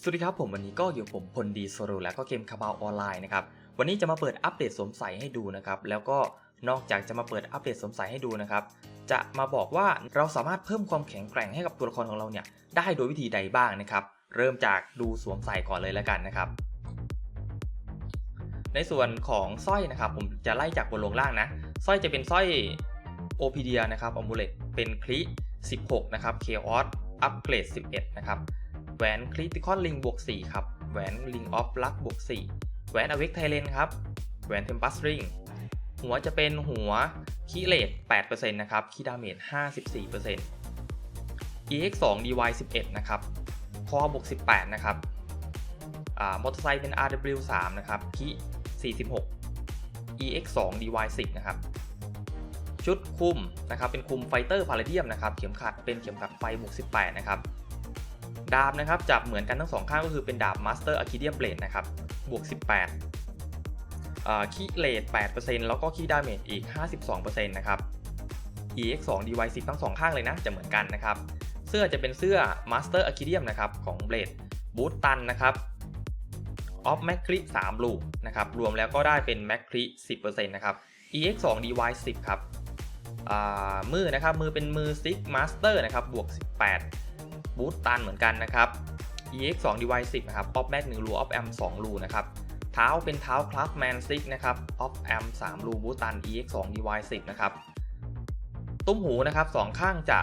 สวัสดีครับผมวันนี้ก็อยู่ผมพลดีโซโรแล้วก็เกมคาบาวออนไลน์นะครับวันนี้จะมาเปิดอัปเดตสวมใส่ให้ดูนะครับแล้วก็นอกจากจะมาเปิดอัปเดตสวมใส่ให้ดูนะครับจะมาบอกว่าเราสามารถเพิ่มความแข็งแกร่งให้กับตัวละครของเราเนี่ยได้โดยวิธีใดบ้างนะครับเริ่มจากดูสวมใส่ก่อนเลยแล้วกันนะครับ ในส่วนของสร้อยนะครับ ผมจะไล่จากบนลงล่างนะสร้อยจะเป็นสร้อยโอพีเดียนะครับอมูเลตเป็นคลิ16นะครับเคออสอัปเกรด11นะครับ แหวนคริติคอนลิงบวก4ครับ แหวนลิงออฟลักบวก4แหวนอเวกไทเลนครับ แหวนเทมปัสริง หัวจะเป็นหัวคีเลต8%นะครับ คีดาเมจ54% EX 2 DY 11นะครับ คอบวก18 นะครับมอเตอร์ไซค์เป็น RW 3 นะครับคี46 EX 2 DY 10 นะครับชุดคุมนะครับเป็นคุมไฟเตอร์พาราเดียมนะครับ เข็มขัดเป็นเข็มขัดไฟบวก18 นะครับ ดาบนะครับจับเหมือนกันทั้งสองข้างก็คือเป็นดาบ Master a r c a d i a Blade นะครับ บวก 18คีเลต8%แล้วก็คีดาเมจอีก 52%นะครับ EX 2 DY 10ทั้งสองข้างเลยนะ จะเหมือนกันนะครับ เสื้อจะเป็นเสื้อ Master a r c a d i u m นะครับของ Blade บูตตันนะครับออฟแมคคริ3ลูกนะครับ รวมแล้วก็ได้เป็นแมคคริ10%นะครับ EX 2 DY 10 ครับมือนะครับ มือเป็นมือซิกมาสเตอร์นะครับ บวก 18 บูตตันเหมือนกันนะครับ EX 2 DY 10นะครับออฟแมค1รูออฟแอม2รูนะครับ เท้าเป็นเท้าคลาสแมนซิกนะครับออฟแอม3รูบูตตัน EX 2 DY 10นะครับ ตุ้มหูนะครับสองข้างจะ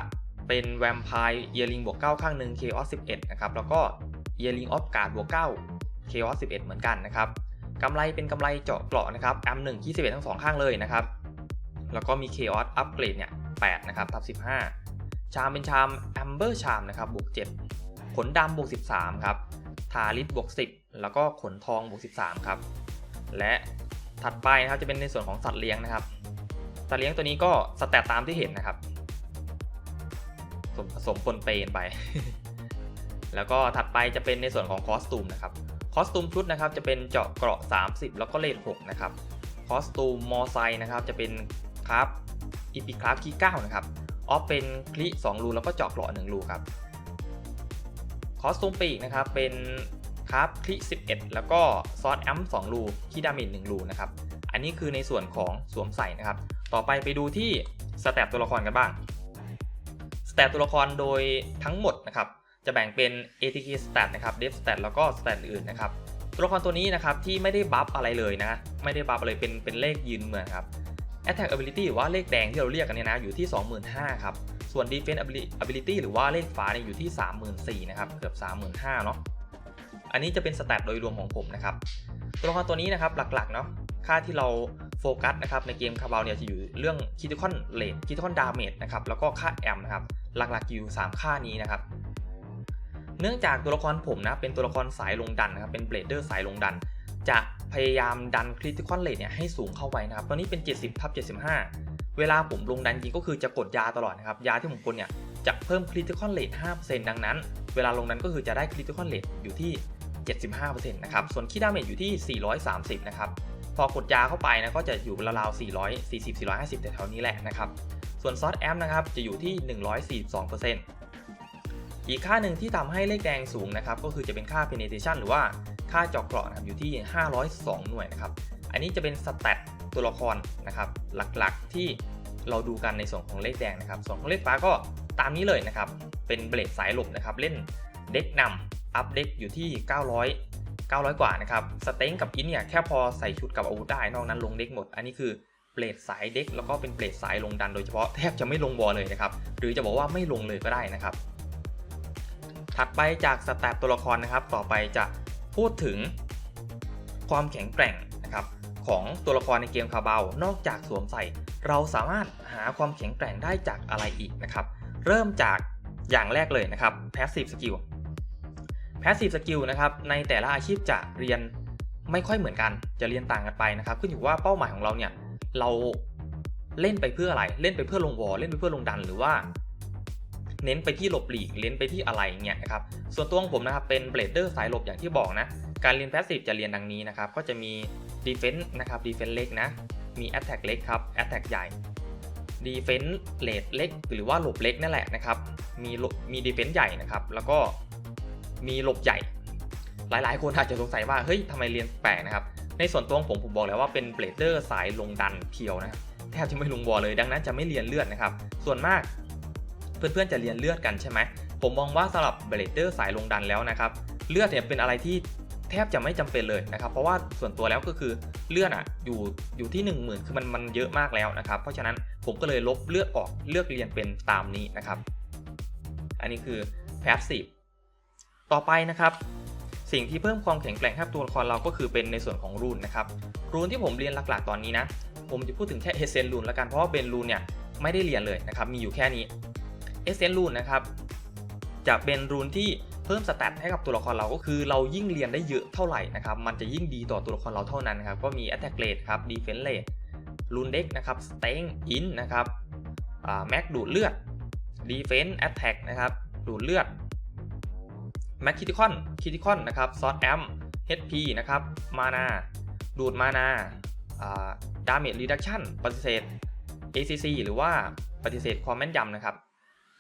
เป็นแวมไพร์เยลิงบวก 9 ข้างหนึ่ง Chaos 11นะครับ แล้วก็เยลิงออฟการ์ดบวก 9 Chaos 11 เหมือนกันนะครับกำไรเป็นกำไรเจาะเกราะนะครับแอม1 21 ทั้งสองข้างเลยนะครับ แล้วก็มี Chaos อัปเกรดเนี่ย8นะครับทับ15 ชามเป็นชาม Amber ชามนะครับบวก7ขนดำบวก13ครับทาริสบวก10 แล้วก็ขนทองบวก13ครับและถัดไปนะครับจะเป็นในส่วนของสัตว์เลี้ยงนะครับสัตว์เลี้ยงตัวนี้ก็สแตทตามที่เห็นนะครับสมผสมปนเปนไป แล้วก็ถัดไปจะเป็นในส่วนของคอสตูมนะครับคอสตูมชุดนะครับจะเป็นเจาะเกราะ 30 แล้วก็เลน6นะครับคอสตูมมอไซค์นะครับจะเป็นคราฟอีพิคราฟคี9นะครับ ออฟเป็นคลิ2รูแล้วก็เจาะเกราะ1รูครับคอสตูมปีกนะครับเป็นคาราฟคลิ11 แล้วก็ซอสแอมป์2รูคีดาเมจ1รูนะครับอันนี้คือในส่วนของสวมใส่นะครับ ต่อไปไปดูที่สแตทตัวละครกันบ้างสแตทตัวละครโดยทั้งหมดนะครับจะแบ่งเป็น ATK stat นะครับ Dev stat แล้วก็ stat อื่นนะครับ ตัวละครตัวนี้นะครับที่ไม่ได้บัฟอะไรเลยนะ ไม่ได้บัฟอะไรเป็นเป็นเลขยืนเหมือนครับ Attack ability หรือว่าเลขแดงที่เราเรียกกันเนี่ยนะอยู่ที่ 25,000ครับ ส่วน Defense ability หรือว่าเลขฟ้าเนี่ยอยู่ที่ 34,000นะครับ เกือบ 35,000เนาะ อันนี้จะเป็นสแตทโดยรวมของผมนะครับ ตัวละครตัวนี้นะครับหลักๆเนาะ ค่าที่เราโฟกัสนะครับในเกมคาบาลเนี่ยจะอยู่เรื่องคิติคอนเลดคิติคอนดาเมจนะครับ แล้วก็ค่าแอมนะครับ หลักๆอยู่ 3 ค่านี้นะครับ เนื่องจากตัวละครผมนะเป็นตัวละครสายลงดันนะครับ เป็นเบลเดอร์สายลงดัน จะ พยายามดันคริติคอนเลดเนี่ยให้สูงเข้าไว้นะครับตอนนี้เป็น 70ทับ75 เวลาผมลงดันจริงก็คือจะกดยาตลอดนะครับ ยาที่ผมกดเนี่ยจะเพิ่มคริติคอนเลด5%ดังนั้น เวลาลงดันก็คือจะได้คริติคอนเลดอยู่ที่ 75%นะครับ ส่วนคีดาเมจอยู่ที่ 430 นะครับ พอกดยาเข้าไปนะก็จะอยู่ราวๆ440 450แต่แถวนี้แหละนะครับ ส่วนซอสแอมนะครับจะอยู่ที่ 142%อีกค่าหนึ่งที่ทำให้เลขแดงสูงนะครับก็คือจะเป็นค่า penetration หรือว่า ค่าเจาะเกราะนะครับอยู่ที่ 502 หน่วยนะครับ อันนี้จะเป็นสแตทตัวละครนะครับ หลักๆที่เราดูกันในส่วนของเลขแดงนะครับ ส่วนของเลขฟ้าก็ตามนี้เลยนะครับ เป็นเบลดสายหลบนะครับ เล่นเด็กนำอัพเด็กอยู่ที่ 900 900 กว่านะครับ สเต็งกับอินเนี่ยแค่พอใส่ชุดกับอาวุธได้ นอกนั้นลงเด็กหมด อันนี้คือเบลดสายเด็กแล้วก็เป็นเบลดสายลงดันโดยเฉพาะแทบจะไม่ลงวอเลยนะครับ หรือจะบอกว่าไม่ลงเลยก็ได้นะครับ ถัดไปจากสแตทตัวละครนะครับ ต่อไปจะ พูดถึงความแข็งแกร่งนะครับของตัวละครในเกมคาบาลนอกจากสวมใส่ เราสามารถหาความแข็งแกร่งได้จากอะไรอีกนะครับเริ่มจากอย่างแรกเลยนะครับ passive skill passive skill นะครับในแต่ละอาชีพจะเรียนไม่ค่อยเหมือนกันจะเรียนต่างกันไปนะครับขึ้นอยู่ว่าเป้าหมายของเราเนี่ยเราเล่นไปเพื่ออะไรเล่นไปเพื่อลงวอลเล่นไปเพื่อลงดันหรือว่า เน้นไปที่หลบหลีกเน้นไปที่อะไรเงี้ยนะครับส่วนตัวของผมนะครับเป็นเบลเดอร์สายหลบอย่างที่บอกนะการเรียน passive จะเรียนดังนี้นะครับก็จะมี defense นะครับ defense เล็กนะมี attack เล็กครับ attack ใหญ่ defense เลดเล็ก หรือว่าหลบเล็กนั่นแหละนะครับมีมี defense ใหญ่นะครับแล้วก็มีหลบใหญ่ หลายๆ คนอาจจะสงสัยว่าเฮ้ยทำไมเรียนแปลกนะครับในส่วนตัวของผมผมบอกแล้วว่าเป็นเบลเดอร์สายลงดันเพียวนะแทบจะไม่ลงวอเลยดังนั้นจะไม่เรียนเลือดนะครับ ส่วนมาก เพื่อนๆจะเรียนเลือดกันใช่ไหมผมมองว่าสำหรับเบลเดอร์สายลงดันแล้วนะครับเลือดเนี่ยเป็นอะไรที่แทบจะไม่จำเป็นเลยนะครับ เพราะว่าส่วนตัวแล้วก็คือเลือดอะอยู่อยู่ที่ 1 0,000 คือมันมันเยอะมากแล้วนะครับ เพราะฉะนั้นผมก็เลยลบเลือดออกเลือกเรียนเป็นตามนี้นะครับ อันนี้คือ passive ต่อไปนะครับ สิ่งที่เพิ่มความแข็งแกร่งให้กับตัวละครเราก็คือเป็นในส่วนของรูนนะครับรูนที่ผมเรียนหลักๆตอนนี้นะ ผมจะพูดถึงแค่เอเซนรูนละกันเพราะว่าเบนรูนเนี่ยไม่ได้เรียนเลยนะครับมีอยู่แค่นี้ เอเซนรูนนะครับจะเป็นรูนที่เพิ่มสแตทให้กับตัวละครเราก็คือเรายิ่งเรียนได้เยอะเท่าไหร่นะครับมันจะยิ่งดีต่อตัวละครเราเท่านั้นนะครับก็มี attack rate ครับ defense rate รูนเด็กนะครับ staying in นะครับแม็กดูดเลือด defense attack นะครับดูดเลือดแม็กคิติคอนคิติคอนนะครับซอสแอม HP นะครับมานาดูดมานาดาเมจรีดักชันปฏิเสธ ACC หรือว่าปฏิเสธความแม่นยำนะครับ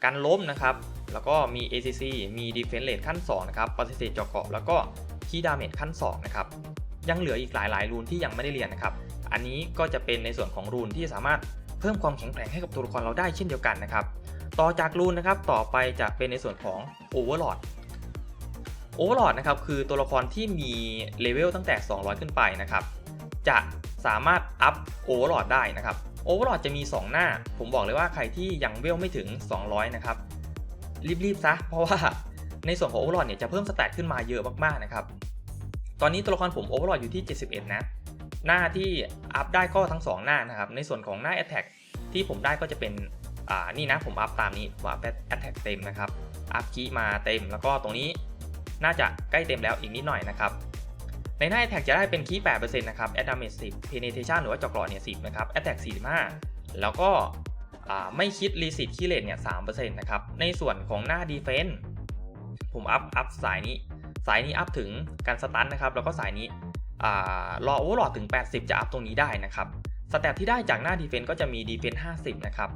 การล้มนะครับ แล้วก็มี ACC มี Defense Rate ขั้น2นะครับปฏิเสธเจาะเกาะแล้วก็คีดาเมจขั้น2นะครับ ยังเหลืออีกหลาย ๆ รูนที่ยังไม่ได้เรียนนะครับ อันนี้ก็จะเป็นในส่วนของรูนที่สามารถเพิ่มความแข็งแกร่งให้กับตัวละครเราได้เช่นเดียวกันนะครับ ต่อจากรูนนะครับ ต่อไปจะเป็นในส่วนของ Overlord Overlord นะครับคือตัวละครที่มีเลเวลตั้งแต่ 200 ขึ้นไปนะครับ จะสามารถอัพ Overlord ได้นะครับ Overlord จะมี 2 หน้า ผมบอกเลยว่าใครที่ยังเวลไม่ถึง 200 นะครับ รีบๆซะ เพราะว่าในส่วนของ Overlord เนี่ยจะเพิ่มสแตทขึ้นมาเยอะมากๆนะครับ ตอนนี้ตัวละครผม Overlord อยู่ที่ 71 นะ หน้าที่อัพได้ก็ทั้ง 2 หน้านะครับ ในส่วนของหน้า Attack ที่ผมได้ก็จะเป็นอ่านี่นะผมอัพตามนี้ผมอัพ Attack เต็มนะครับ อัพคีมาเต็ม แล้วก็ตรงนี้น่าจะใกล้เต็มแล้วอีกนิดหน่อยนะครับ ในหน้า Attack จะได้เป็นคีย์8%นะครับ Add Damage 10 Penetration หรือว่าเจาะเกราะเนี่ย10นะครับ Attack 45แล้วก็ไม่คิด Receipt คีเลตเนี่ย3%นะครับ ในส่วนของหน้า Defense ผมอัพอัพสายนี้ สายนี้อัพถึงการสตันนะครับ แล้วก็สายนี้รอโอเวอร์ลอดถึง 80 จะอัพตรงนี้ได้นะครับ สแตทที่ได้จากหน้า Defense ก็จะมี Defense 50 นะครับ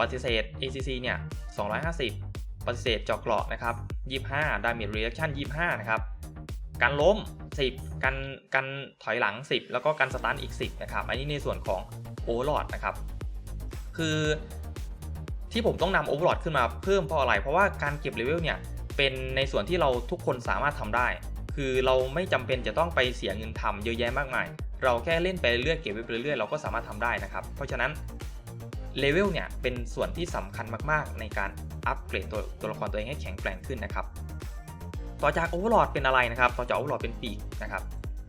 ปฏิเสธ ACC เนี่ย 250 ปฏิเสธเจาะเกราะนะครับ 25 Damage Reduction 25 นะครับ การล้ม 10 กันกันถอยหลัง 10 แล้วก็การสตาร์ทอีก 10 นะครับ อันนี้ในส่วนของโอเวอร์ลอดนะครับ คือที่ผมต้องนำโอเวอร์ลอดขึ้นมาเพิ่มเพราะอะไร เพราะว่าการเก็บเลเวลเนี่ยเป็นในส่วนที่เราทุกคนสามารถทำได้ คือเราไม่จำเป็นจะต้องไปเสียเงินทำเยอะแยะมากมาย เราแค่เล่นไปเรื่อยเก็บไปเรื่อยเราก็สามารถทำได้นะครับ เพราะฉะนั้นเลเวลเนี่ยเป็นส่วนที่สำคัญมากๆ ในการอัปเกรดตัวตัวละครตัวเองให้แข็งแกร่งขึ้นนะครับ ต่อจากโอเวอร์ลอดเป็นอะไรนะครับ ต่อจากโอเวอร์ลอดเป็นปีกนะครับ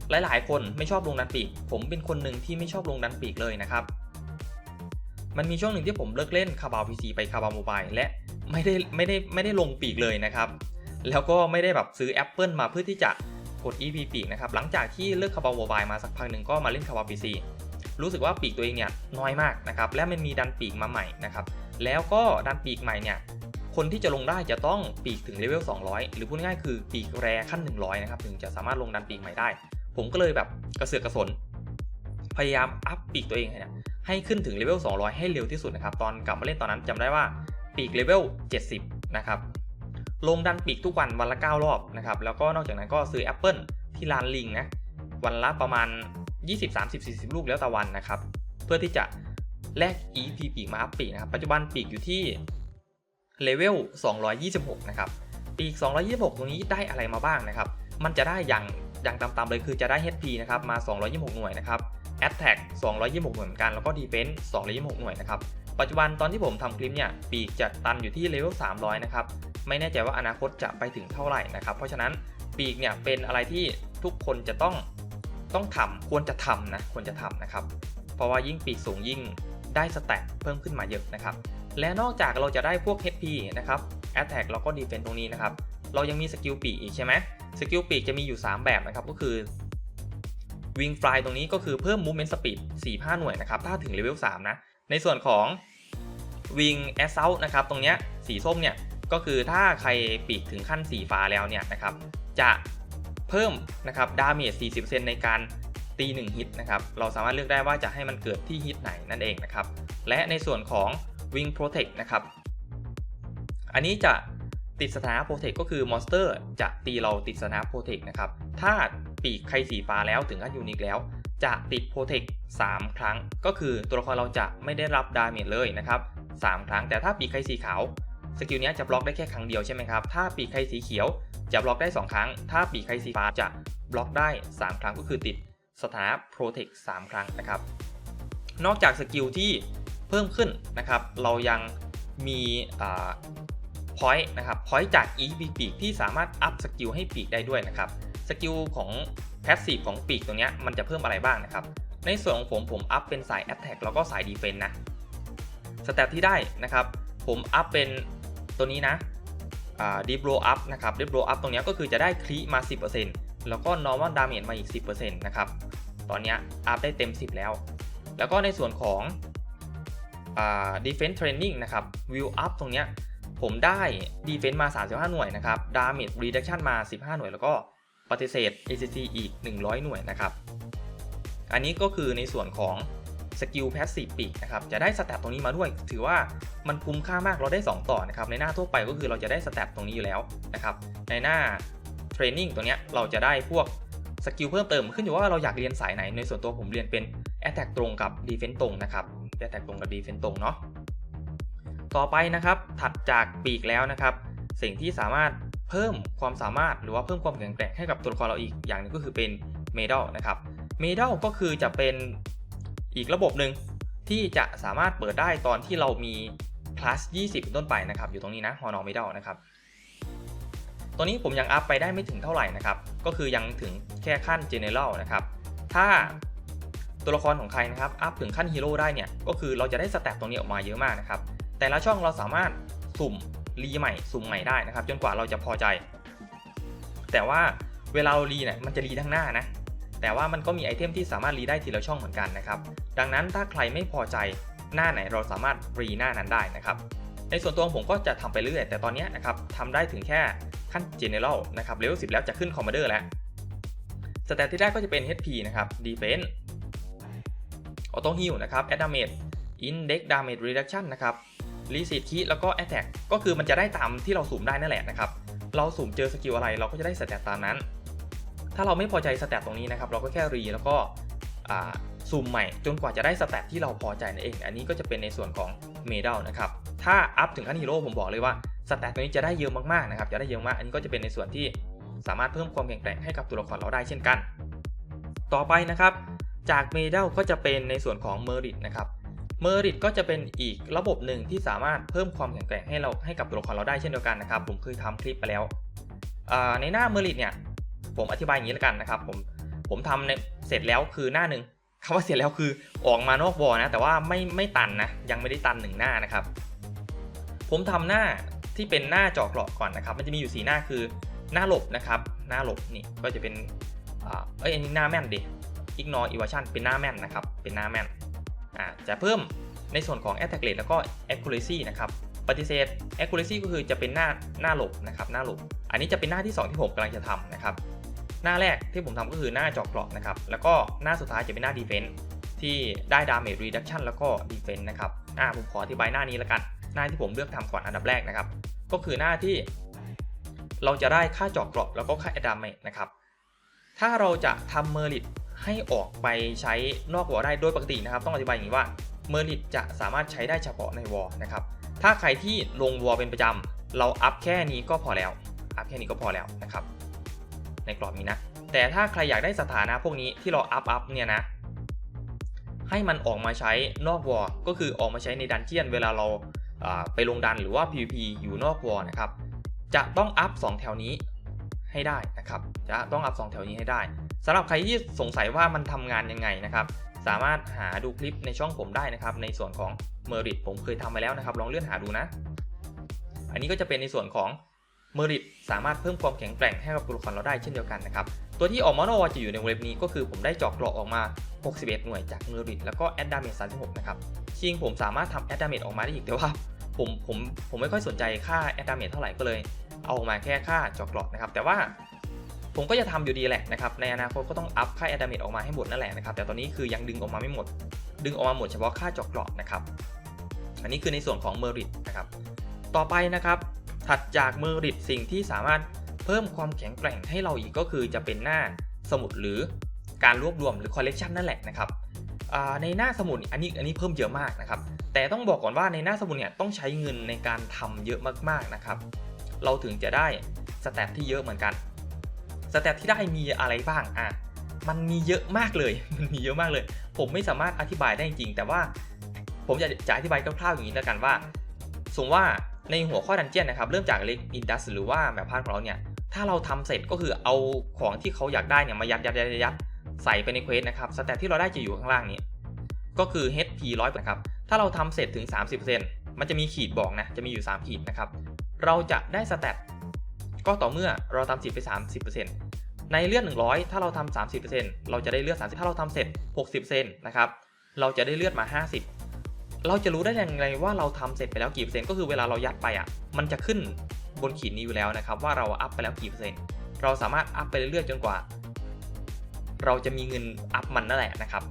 หลายๆ คนไม่ชอบลงดันปีก ผมเป็นคนหนึ่งที่ไม่ชอบลงดันปีกเลยนะครับ มันมีช่วงหนึ่งที่ผมเลิกเล่นคาบาวพีซีไปคาบาวโมบายและไม่ได้ไม่ได้ไม่ได้ลงปีกเลยนะครับ แล้วก็ไม่ได้แบบซื้อ Apple มาเพื่อที่จะกด EP ปีกนะครับ หลังจากที่เลิกคาบาวโมบายมาสักพักหนึ่งก็มาเล่นคาบาวพีซีรู้สึกว่าปีกตัวเองเนี่ยน้อยมากนะครับ และมันมีดันปีกมาใหม่นะครับ แล้วก็ดันปีกใหม่เนี่ย คนที่จะลงได้จะต้องปีกถึงเลเวล200 หรือพูดง่ายคือปีกแรขั้น 100 นะครับ ถึงจะสามารถลงดันปีกใหม่ได้ ผมก็เลยแบบกระเสือกกระสน พยายามอัพปีกตัวเองเนี่ยให้ขึ้นถึงเลเวล200 ให้เร็วที่สุดนะครับ ตอนกลับมาเล่นตอนนั้นจำได้ว่าปีกเลเวล70 นะครับ ลงดันปีกทุกวันวันละ 9 รอบนะครับ แล้วก็นอกจากนั้นก็ซื้อ Apple ที่ร้านลิงนะ วันละประมาณ 20 30 40 ลูกแล้วแต่วันนะครับ เพื่อที่จะแลก EP ปีกมาอัพปีกนะครับ ปัจจุบันปีกอยู่ที่ เลเวล 226 นะครับ ปีก 226 ตรงนี้ได้อะไรมาบ้างนะครับ มันจะได้อย่างอย่างตามๆเลยคือจะได้ HP นะครับ มา 226 หน่วยนะครับ Attack 226 หน่วยเหมือนกัน แล้วก็ Defense 226 หน่วยนะครับ ปัจจุบันตอนที่ผมทำคลิปเนี่ย ปีกจะตันอยู่ที่เลเวล 300 นะครับ ไม่แน่ใจว่าอนาคตจะไปถึงเท่าไหร่นะครับ เพราะฉะนั้นปีกเนี่ยเป็นอะไรที่ทุกคนจะต้องต้องทำควรจะทำนะ ควรจะทำนะครับ เพราะว่ายิ่งปีกสูงยิ่งได้สแต็กเพิ่มขึ้นมาเยอะนะครับ และนอกจากเราจะได้พวก HP นะครับ Attack แล้วก็ Defense ตรงนี้นะครับ เรายังมีสกิลปีกอีกใช่ไหมสกิลปีกจะมีอยู่ 3 แบบนะครับ ก็คือ Wing Fly ตรงนี้ก็คือเพิ่ม Movement Speed 4-5 หน่วยนะครับ ถ้าถึงเลเวล3นะ ในส่วนของ Wing Assault นะครับ ตรงเนี้ยสีส้มเนี่ย ก็คือถ้าใครปีกถึงขั้นสีฟ้าแล้วเนี่ยนะครับ จะเพิ่มนะครับดาเมจ 40%ในการตี1ฮิตนะครับ เราสามารถเลือกได้ว่าจะให้มันเกิดที่ฮิตไหนนั่นเองนะครับ และในส่วนของ Wing Protect นะครับ อันนี้จะติดสถานะโปรเทคก็คือมอนสเตอร์จะตีเราติดสถานะโปรเทคนะครับ ถ้าปีกใครสีฟ้าแล้วถึงขั้นยูนิคแล้ว จะติดโปรเทค3ครั้ง ก็คือตัวละครเราจะไม่ได้รับดาเมจเลยนะครับ 3 ครั้ง แต่ถ้าปีกใครสีขาวสกิลนี้จะบล็อกได้แค่ครั้งเดียวใช่ไหมครับ ถ้าปีกใครสีเขียวจะบล็อกได้ 2 ครั้ง ถ้าปีกใครสีฟ้าจะบล็อกได้ 3 ครั้งก็คือติดสถานะโปรเทค3ครั้งนะครับ นอกจากสกิลที่ เพิ่มขึ้นนะครับ เรายังมีพอยต์นะครับพอยต์จาก EB ปีกที่สามารถอัพสกิลให้ปีกได้ด้วยนะครับสกิลของแพสซีฟของปีกตรงนี้มันจะเพิ่มอะไรบ้างนะครับ ในส่วนของผมผมอัพเป็นสาย Attack แล้วก็สาย Defense นะสเตตที่ได้นะครับ ผมอัพเป็นตัวนี้นะดีบโรอัพนะครับดีบโรอัพตรงนี้ก็คือจะได้คลีมา 10%แล้วก็ normal damage มาอีก 10%นะครับ ตอนนี้อัพได้เต็ม 10 แล้ว แล้วก็ในส่วนของ defense training นะครับ view up ตรงเนี้ยผมได้ defense มา 35 หน่วยนะครับ damage reduction มา 15 หน่วย แล้วก็ปฏิเสธ ACC อีก 100 หน่วยนะครับ อันนี้ก็คือในส่วนของสกิลแพสซีฟปีกนะครับ จะได้สแตทตรงนี้มาด้วย ถือว่ามันคุ้มค่ามากเราได้ 2 ต่อนะครับ ในหน้าทั่วไปก็คือเราจะได้สแตทตรงนี้อยู่แล้วนะครับ ในหน้าเทรนนิ่งตรงเนี้ยเราจะได้พวกสกิลเพิ่มเติมขึ้นอยู่ว่าเราอยากเรียนสายไหน ในส่วนตัวผมเรียนเป็น Attack ตรงกับ Defense ตรงนะครับ Attack ตรงกับ Defense ตรงเนาะต่อไปนะครับถัดจากปีกแล้วนะครับ สิ่งที่สามารถเพิ่มความสามารถหรือว่าเพิ่มความแข็งแกร่งให้กับตัวละครเราอีกอย่างนึงก็คือเป็นเมดัลนะครับเมดัลก็คือจะเป็นอีกระบบหนึ่งที่จะสามารถเปิดได้ตอนที่เรามีคลาส20 ต้นไปนะครับ อยู่ตรงนี้นะฮอนอเมดัลนะครับตัวนี้ผมยังอัพไปได้ไม่ถึงเท่าไหร่นะครับ ก็คือยังถึงแค่ขั้น General นะครับ ถ้า ตัวละครของใครนะครับอัพถึงขั้นฮีโร่ได้เนี่ยก็คือเราจะได้สแตทตรงนี้ออกมาเยอะมากนะครับแต่ละช่องเราสามารถสุ่มรีใหม่สุ่มใหม่ได้นะครับ จนกว่าเราจะพอใจ แต่ว่าเวลาเรารีเนี่ยมันจะรีทั้งหน้านะแต่ว่ามันก็มีไอเทมที่สามารถรีได้ทีละช่องเหมือนกันนะครับดังนั้นถ้าใครไม่พอใจหน้าไหนเราสามารถรีหน้านั้นได้นะครับในส่วนตัวผมก็จะทำไปเรื่อยแต่ตอนนี้นะครับทำได้ถึงแค่ขั้น General นะครับเลเวล10 แล้วจะขึ้น Commander แล้วสแตทที่ได้ก็จะเป็น HP นะครับ Defense Auto Heal นะครับ a d a m a g e Index Damage Reduction นะครับ Reset Key แล้วก็ Attack ก็คือมันจะได้ตามที่เราสุ่มได้นั่นแหละนะครับ เราสุ่มเจอสกิลอะไรเราก็จะได้สแตทตามนั้น ถ้าเราไม่พอใจสแตทตรงนี้นะครับ เราก็แค่รีแล้วก็ซูมใหม่จนกว่าจะได้สแตทที่เราพอใจนั่นเอง อันนี้ก็จะเป็นในส่วนของเมดัลนะครับ ถ้าอัพถึงขั้นฮีโร่ผมบอกเลยว่าสแตทตัวนี้จะได้เยอะมากๆนะครับ จะได้เยอะมาก อันนี้ก็จะเป็นในส่วนที่สามารถเพิ่มความแข็งแกร่งให้กับตัวละครเราได้เช่นกัน ต่อไปนะครับ จากเมดัลก็จะเป็นในส่วนของเมอริตนะครับเมอริตก็จะเป็นอีกระบบหนึ่งที่สามารถเพิ่มความแข็งแกร่งให้เราให้กับตัวละครเราได้เช่นเดียวกันนะครับ ผมเคยทำคลิปไปแล้ว ในหน้าเมอริตเนี่ยผมอธิบายอย่างนี้แล้วกันนะครับ ผมผมทำเสร็จแล้วคือหน้าหนึ่งคำว่าเสร็จแล้วคือออกมานอกวอนะ แต่ว่าไม่ไม่ตันนะยังไม่ได้ตันหนึ่งหน้านะครับ ผมทำหน้าที่เป็นหน้าจาะเกราะก่อนนะครับ มันจะมีอยู่สีหน้าคือหน้าหลบนะครับ หน้าหลบนี่ก็จะเป็นเอ้ยอันนี้หน้าแม่นดิ ignore evasion เป็นหน้าแม่นนะครับ เป็นหน้าแม่นอ่าจะเพิ่มในส่วนของ attack rate แล้วก็ accuracy นะครับ ปฏิเสธ accuracy ก็คือจะเป็นหน้าหน้าหลบนะครับ หน้าหลบ อันนี้จะเป็นหน้าที่ 2 ที่ผมกำลังจะทำนะครับ หน้าแรกที่ผมทำก็คือหน้าจาะเกราะนะครับ แล้วก็หน้าสุดท้ายจะเป็นหน้า defense ที่ได้ damage reduction แล้วก็ defense นะครับ อ่าผมขออธิบายหน้านี้แล้วกัน หน้าที่ผมเลือกทำก่อนอันดับแรกนะครับ ก็คือหน้าที่ เราจะได้ค่าจาะเกราะแล้วก็ค่า damage นะครับ ถ้าเราจะทำเมอริต ให้ออกไปใช้นอกวอลได้โดยปกตินะครับ ต้องอธิบายอย่างนี้ว่าเมอริตจะสามารถใช้ได้เฉพาะในวอลนะครับ ถ้าใครที่ลงวอลเป็นประจำเราอัพแค่นี้ก็พอแล้วอัพแค่นี้ก็พอแล้วนะครับ ในกรอบนี้นะ แต่ถ้าใครอยากได้สถานะพวกนี้ที่เราอัพอัพเนี่ยนะให้มันออกมาใช้นอกวอลก็คือออกมาใช้ในดันเจียนเวลาเราไปลงดันหรือว่า PVP อยู่นอกวอลนะครับ จะต้องอัพ2แถวนี้ให้ได้นะครับ จะต้องอัพ2แถวนี้ให้ได้ สำหรับใครที่สงสัยว่ามันทำงานยังไงนะครับ สามารถหาดูคลิปในช่องผมได้นะครับ ในส่วนของ Merit ผมเคยทำไปแล้วนะครับ ลองเลื่อนหาดูนะ อันนี้ก็จะเป็นในส่วนของ Merit สามารถเพิ่มความแข็งแกร่งให้กับตัวละครเราได้เช่นเดียวกันนะครับ ตัวที่ออกมาโนจะอยู่ในเว็บนี้ก็คือผมได้จาะเกราะออกมา 61 หน่วยจาก Merit แล้วก็ Add Damage 36 นะครับจริงผมสามารถทำ Add Damage ออกมาได้อีกแต่ว่าผมผมผมไม่ค่อยสนใจค่า Add Damage เท่าไหร่ก็เลย เอาออกมาแค่ค่าจาะเกราะนะครับ แต่ว่า ผมก็จะทำอยู่ดีแหละนะครับ ในอนาคตก็ต้องอัพค่า a d a m a g e ออกมาให้หมดนั่นแหละนะครับ แต่ตอนนี้คือยังดึงออกมาไม่หมด ดึงออกมาหมดเฉพาะค่าเจาะกราะนะครับ อันนี้คือในส่วนของ Merit นะครับ ต่อไปนะครับ ถัดจากเมอริตสิ่งที่สามารถเพิ่มความแข็งแกร่งให้เราอีกก็คือจะเป็นหน้าสมุดหรือการรวบรวมหรือคอลเลกชันนั่นแหละนะครับในหน้าสมุดอันนี้อันนี้เพิ่มเยอะมากนะครับ แต่ต้องบอกก่อนว่าในหน้าสมุดเนี่ยต้องใช้เงินในการทำเยอะมากๆนะครับ เราถึงจะได้สแตทที่เยอะเหมือนกัน สแตทที่ได้มีอะไรบ้างอะมันมีเยอะมากเลย มันมีเยอะมากเลย ผมไม่สามารถอธิบายได้จริง แต่ว่า ผมจะจะอธิบายคร่าวๆอย่างนี้แล้วกันว่า สมมติว่าในหัวข้อดันเจียนนะครับ เริ่มจากเล็กอินดัสหรือว่าแมปพาร์ทของเราเนี่ย ถ้าเราทำเสร็จก็คือเอาของที่เขาอยากได้เนี่ยมายัดยัดยัดยัดใส่ไปในเควสนะครับ สแตทที่เราได้จะอยู่ข้างล่างนี้ ก็คือ HP 100นะครับ ถ้าเราทำเสร็จถึง 30%มันจะมีขีดบอกนะ จะมีอยู่ 3 ขีดนะครับ เราจะได้สแตท ก็ต่อเมื่อเราทำสิไป 30%ในเลือด 100 ถ้าเราทำ30%เราจะได้เลือด 30 ถ้าเราทำเสร็จ 60%นะครับเราจะได้เลือดมา 50 เราจะรู้ได้ยังไงว่าเราทำเสร็จไปแล้วกี่เปอร์เซ็นต์ก็คือเวลาเรายัดไปอะมันจะขึ้นบนขีดนี้อยู่แล้วนะครับว่าเราอัพไปแล้วกี่เปอร์เซ็นต์เราสามารถอัพไปเรื่อยๆจนกว่า เราจะมีเงินอัพมันนั่นแหละนะครับ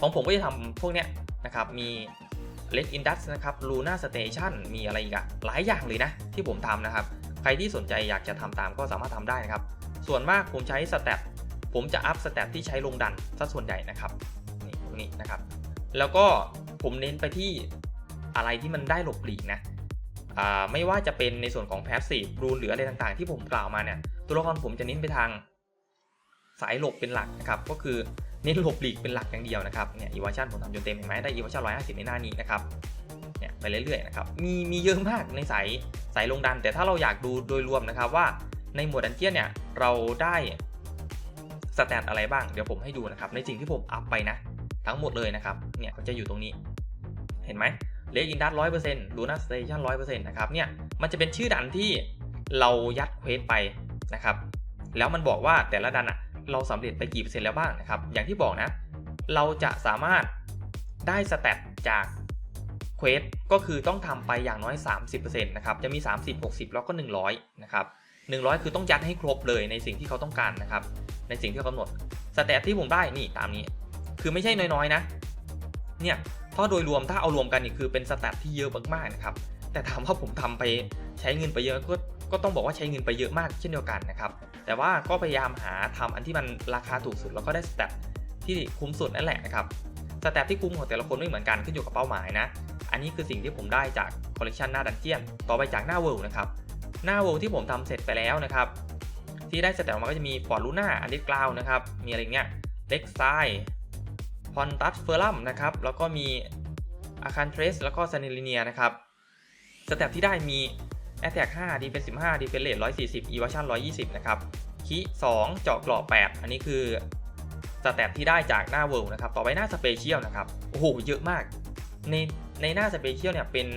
ของผมก็จะทำพวกเนี้ยนะครับมี l e g Indus นะครับ Luna Station มีอะไรอีกอะหลายอย่างเลยนะที่ผมทำนะครับ ใครที่สนใจอยากจะทำตามก็สามารถทำได้นะครับ ส่วนมากผมใช้สแตทผมจะอัพสแตทที่ใช้ลงดันซะส่วนใหญ่นะครับนี่ตรงนี้นะครับ แล้วก็ผมเน้นไปที่อะไรที่มันได้หลบหลีกนะอ่าไม่ว่าจะเป็นในส่วนของ Passive รูนหรืออะไรต่างๆ ที่ผมกล่าวมาเนี่ยตัวละครผมจะเน้นไปทางสายหลบเป็นหลักนะครับ ก็คือเน้นหลบหลีกเป็นหลักอย่างเดียวนะครับเนี่ยอีวาชันผมทำจนเต็มเห็นไหมได้อีวาชันร้อยห้าสิบในหน้านี้นะครับ เนี่ยไปเรื่อยๆนะครับมีมีเยอะมากในสายสายลงดัน แต่ถ้าเราอยากดูโดยรวมนะครับว่าในหมวดดันเจียนเนี่ยเราได้สแตทอะไรบ้างเดี๋ยวผมให้ดูนะครับในสิ่งที่ผมอัพไปนะ ทั้งหมดเลยนะครับเนี่ยเขาจะอยู่ตรงนี้เห็นไหมเลกอินดัสร้อยเปอร์เซ็นต์ลูน่าสเตชันร้อยเปอร์เซ็นต์นะครับเนี่ยมันจะเป็นชื่อดันที่เรายัดเควสไปนะครับแล้วมันบอกว่าแต่ละดันอะเราสำเร็จไปกี่เปอร์เซ็นต์แล้วบ้างนะครับอย่างที่บอกนะ เราจะสามารถได้สแตทจาก ควสก็คือต้องทำไปอย่างน้อย 30%นะครับ จะมี 30 60 แล้วก็ 100 นะครับ 100 คือต้องยัดให้ครบเลยในสิ่งที่เขาต้องการนะครับ ในสิ่งที่เขากำหนด สแตทที่ผมได้นี่ตามนี้ คือไม่ใช่น้อยๆนะ เนี่ยถ้าโดยรวมถ้าเอารวมกันนี่คือเป็นสแตทที่เยอะมากๆนะครับ แต่ถามว่าผมทำไปใช้เงินไปเยอะก็ก็ต้องบอกว่าใช้เงินไปเยอะมากเช่นเดียวกันนะครับ แต่ว่าก็พยายามหาทำอันที่มันราคาถูกสุดแล้วก็ได้สแตทที่คุ้มสุดนั่นแหละนะครับสแตทที่คุ้มของแต่ละคนไม่เหมือนกันขึ้นอยู่กับเป้าหมายนะ อันนี้คือสิ่งที่ผมได้จากคอลเลกชันหน้าดันเจียน ต่อไปจากหน้าเวิลด์นะครับ หน้าเวิลด์ที่ผมทำเสร็จไปแล้วนะครับ ที่ได้สแตทออกมาก็จะมีฟอร์ดลูน่าอันดิสกราวนะครับ มีอะไรเงี้ยเล็กไซพอนตัสเฟอร์ลัมนะครับ แล้วก็มีอาคารเทรสแล้วก็ซานิลิเนียนะครับ สแตทที่ได้มี a t t a c 5 Defense 15 Defense Rate 140 Evasion 120นะครับคี2เจาะกราะ8อันนี้คือสแตทที่ได้จากหน้าเวิลด์นะครับ ต่อไปหน้าสเปเชียลนะครับ โอ้โห เยอะมาก ใน ในหน้าสเปเชียลเนี่ยเป็น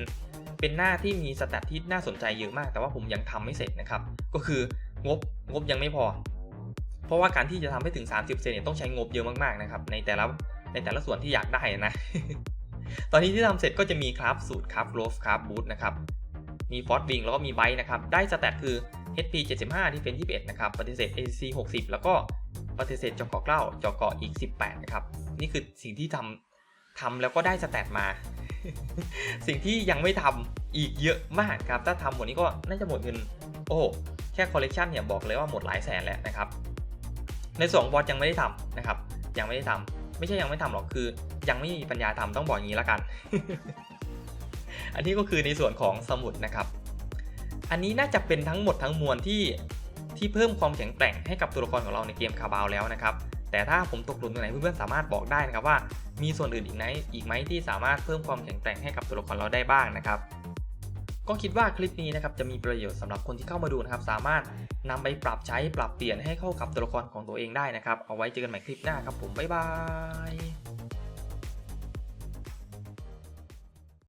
เป็นหน้าที่มีสแตทที่น่าสนใจเยอะมาก แต่ว่าผมยังทำไม่เสร็จนะครับ ก็คืองบงบยังไม่พอ เพราะว่าการที่จะทำให้ถึง 30%เนี่ยต้องใช้งบเยอะมากๆนะครับในแต่ละในแต่ละส่วนที่อยากได้นะ ตอนนี้ที่ทำเสร็จก็จะมีคราฟสูตรคราฟโรฟคราฟบูทนะครับ มีฟอร์ดวิงแล้วก็มีไบต์นะครับ ได้สแตทคือ HP 75 ที่เป็น 21 นะครับ ปฏิเสธ AC 60 แล้วก็ปฏิเสธจอเกาะเกล้าจอกเกาะอีก 18 นะครับ นี่คือสิ่งที่ทำทำแล้วก็ได้สแตทมา สิ่งที่ยังไม่ทำอีกเยอะมากครับ ถ้าทำหมดนี้ก็น่าจะหมดเงิน โอ้แค่คอลเลกชันเนี่ยบอกเลยว่าหมดหลายแสนแล้วนะครับ ในส่วนของบอสยังไม่ได้ทำนะครับ ยังไม่ได้ทำไม่ใช่ยังไม่ทำหรอกคือ ยังไม่มีปัญญาทำต้องบอกอย่างนี้แล้วกัน อันนี้ก็คือในส่วนของสมุดนะครับ อันนี้น่าจะเป็นทั้งหมดทั้งมวลที่ที่เพิ่มความแข็งแกร่งให้กับตัวละครของเราในเกมคาบาวแล้วนะครับ แต่ถ้าผมตกหล่นตรงไหนเพื่อนๆสามารถบอกได้นะครับว่ามีส่วนอื่นอีกไหมอีกไหมที่สามารถเพิ่มความแข็งแกร่งให้กับตัวละครเราได้บ้างนะครับ ก็คิดว่าคลิปนี้นะครับจะมีประโยชน์สำหรับคนที่เข้ามาดูนะครับ สามารถนำไปปรับใช้ปรับเปลี่ยนให้เข้ากับตัวละครของตัวเองได้นะครับ เอาไว้เจอกันใหม่คลิปหน้าครับผมบ๊ายบาย